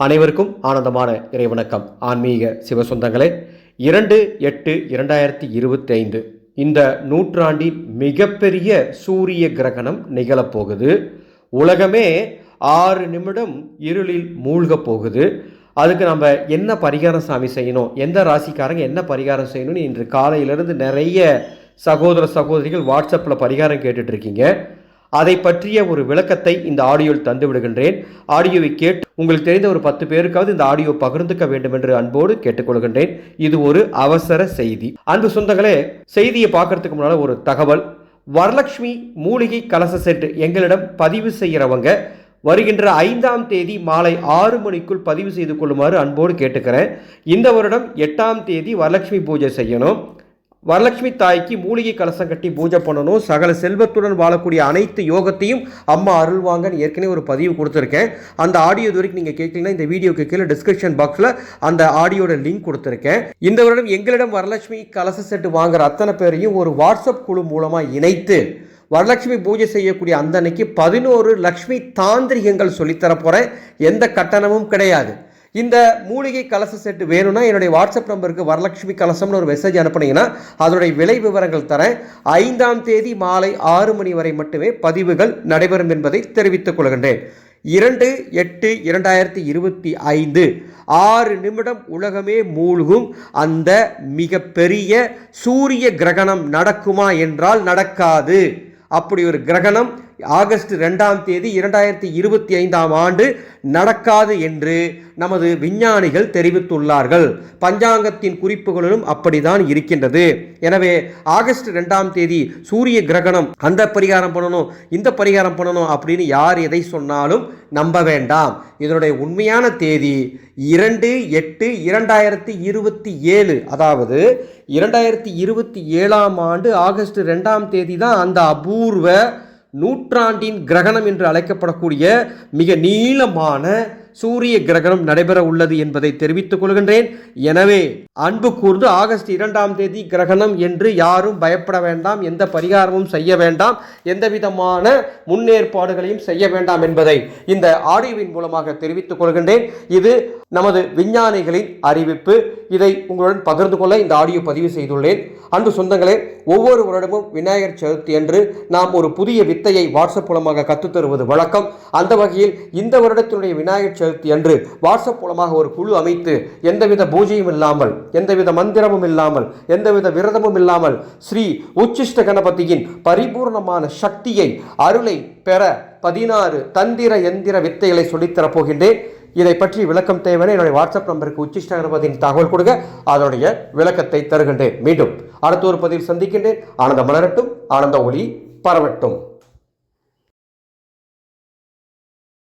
அனைவருக்கும் ஆனந்தமான இறைவணக்கம். ஆன்மீக சிவசொந்தங்களே இரண்டு எட்டு இரண்டாயிரத்தி இருபத்தி ஐந்து இந்த நூற்றாண்டின் மிகப்பெரிய சூரிய கிரகணம் நிகழப்போகுது. உலகமே ஆறு நிமிடம் இருளில் மூழ்கப் போகுது. அதுக்கு நம்ம என்ன பரிகாரம் சாமி செய்யணும்? எந்த ராசிக்காரங்க என்ன பரிகாரம் செய்யணும்னு இன்று காலையிலிருந்து நிறைய சகோதர சகோதரிகள் வாட்ஸ்அப்பில் பரிகாரம் கேட்டுட்ருக்கீங்க இருக்கீங்க. அதை பற்றிய ஒரு விளக்கத்தை இந்த ஆடியோவில் தந்து விடுகின்றேன் ஆடியோவை கேட்டு உங்களுக்கு தெரிந்த ஒரு பத்து பேருக்காவது இந்த ஆடியோ பகிர்ந்துக்க வேண்டும் என்று அன்போடு கேட்டுக்கொள்கின்றேன். இது ஒரு அவசர செய்தி. அன்பு சொந்தங்களே செய்தியை பார்க்கறதுக்கு முன்னால் ஒரு தகவல். வரலட்சுமி மூலிகை கலச செட்டு எங்களிடம் பதிவு செய்கிறவங்க வருகின்ற ஐந்தாம் தேதி மாலை ஆறு மணிக்குள் பதிவு செய்து கொள்ளுமாறு அன்போடு கேட்டுக்கிறேன். இந்த வருடம் எட்டாம் தேதி வரலட்சுமி பூஜை செய்யணும். வரலட்சுமி தாய்க்கு மூலிகை கலசம் கட்டி பூஜை பண்ணணும். சகல செல்வத்துடன் வாழக்கூடிய அனைத்து யோகத்தையும் அம்மா அருள்வாங்கன்னு ஏற்கனவே ஒரு பதிவு கொடுத்துருக்கேன். அந்த ஆடியோ இது வரைக்கும் நீங்கள் கேட்கலன்னா இந்த வீடியோக்கு கீழே டிஸ்கிரிப்ஷன் பாக்ஸில் அந்த ஆடியோட லிங்க் கொடுத்துருக்கேன். இந்த வருடம் எங்களிடம் வரலட்சுமி கலச செட்டு வாங்குற அத்தனை பேரையும் ஒரு வாட்ஸ்அப் குழு மூலமாக இணைத்து வரலட்சுமி பூஜை செய்யக்கூடிய அந்த அன்னைக்கு பதினோரு லக்ஷ்மி தாந்திரிகங்கள் சொல்லித்தர போகிறேன் எந்த கட்டணமும் கிடையாது. இந்த மூலிகை கலச செட்டு வேணும்னா என்னுடைய வாட்ஸ்அப் நம்பருக்கு வரலட்சுமி கலசம்னு ஒரு மெசேஜ் அனுப்புனீங்கன்னா அதனுடைய விலை விவரங்கள் தரேன். ஐந்தாம் தேதி மாலை ஆறு மணி வரை மட்டுமே பதிவுகள் நடைபெறும் என்பதை தெரிவித்துக் கொள்கின்றேன். இரண்டு எட்டு இரண்டாயிரத்தி இருபத்தி ஐந்து ஆறு நிமிடம் உலகமே மூழ்கும் அந்த மிகப்பெரிய சூரிய கிரகணம் நடக்குமா என்றால் நடக்காது. அப்படி ஒரு கிரகணம் ஆகஸ்ட் ரெண்டாம் தேதி இரண்டாயிரத்தி இருபத்தி ஐந்தாம் ஆண்டு நடக்காது என்று நமது விஞ்ஞானிகள் தெரிவித்துள்ளார்கள். பஞ்சாங்கத்தின் குறிப்புகளிலும் அப்படிதான் இருக்கின்றது. எனவே ஆகஸ்ட் ரெண்டாம் தேதி சூரிய கிரகணம் அந்த பரிகாரம் பண்ணணும் இந்த பரிகாரம் பண்ணணும் அப்படின்னு யார் எதை சொன்னாலும் நம்ப வேண்டாம். இதனுடைய உண்மையான தேதி இரண்டு எட்டு இரண்டாயிரத்தி இருபத்தி ஏழு. அதாவது இரண்டாயிரத்தி இருபத்தி ஏழாம் ஆண்டு ஆகஸ்ட் ரெண்டாம் தேதி தான் அந்த அபூர்வ நூற்றாண்டின் கிரகணம் என்று அழைக்கப்படக்கூடிய மிக நீளமான சூரிய கிரகணம் நடைபெற உள்ளது என்பதை தெரிவித்துக் கொள்கின்றேன். எனவே அன்பு கூர்ந்து ஆகஸ்ட் இரண்டாம் தேதி கிரகணம் என்று யாரும் பயப்பட வேண்டாம் எந்த பரிகாரமும் செய்ய வேண்டாம் எந்த விதமான முன்னேற்பாடுகளையும் செய்ய வேண்டாம் என்பதை இந்த ஆடியோவின் மூலமாக தெரிவித்துக் கொள்கின்றேன். இது நமது விஞ்ஞானிகளின் அறிவிப்பு. இதை உங்களுடன் பகிர்ந்து கொள்ள இந்த ஆடியோ பதிவு செய்துள்ளேன். அன்பு சொந்தங்களே ஒவ்வொரு வருடமும் விநாயகர் சதுர்த்தி அன்று நாம் ஒரு புதிய வித்தையை வாட்ஸ்அப் மூலமாக கற்றுத் தருவது வழக்கம். அந்த வகையில் இந்த வருடத்தினுடைய விநாயகர் சதுர்த்தி அன்று வாட்ஸ்அப் மூலமாக ஒரு குழு அமைத்து எந்தவித பூஜையும் இல்லாமல் எந்தவித மந்திரமும் இல்லாமல் எந்தவித விரதமும் இல்லாமல் ஸ்ரீ உச்சிஷ்ட கணபதியின் பரிபூர்ணமான சக்தியை அருளை பெற பதினாறு தந்திர எந்திர வித்தைகளை சொல்லித்தரப் போகின்றேன். இதை பற்றி விளக்கம் தேவையான என்னுடைய வாட்ஸ்அப் நம்பருக்கு உச்சிஷ்ட கணபதியின் தகவல் கொடுங்க. அதனுடைய விளக்கத்தை தருகின்றேன். மீண்டும் அடுத்த ஒரு பதிவில் சந்திக்கின்றேன். ஆனந்த மலரட்டும் ஆனந்த ஒளி பரவட்டும்.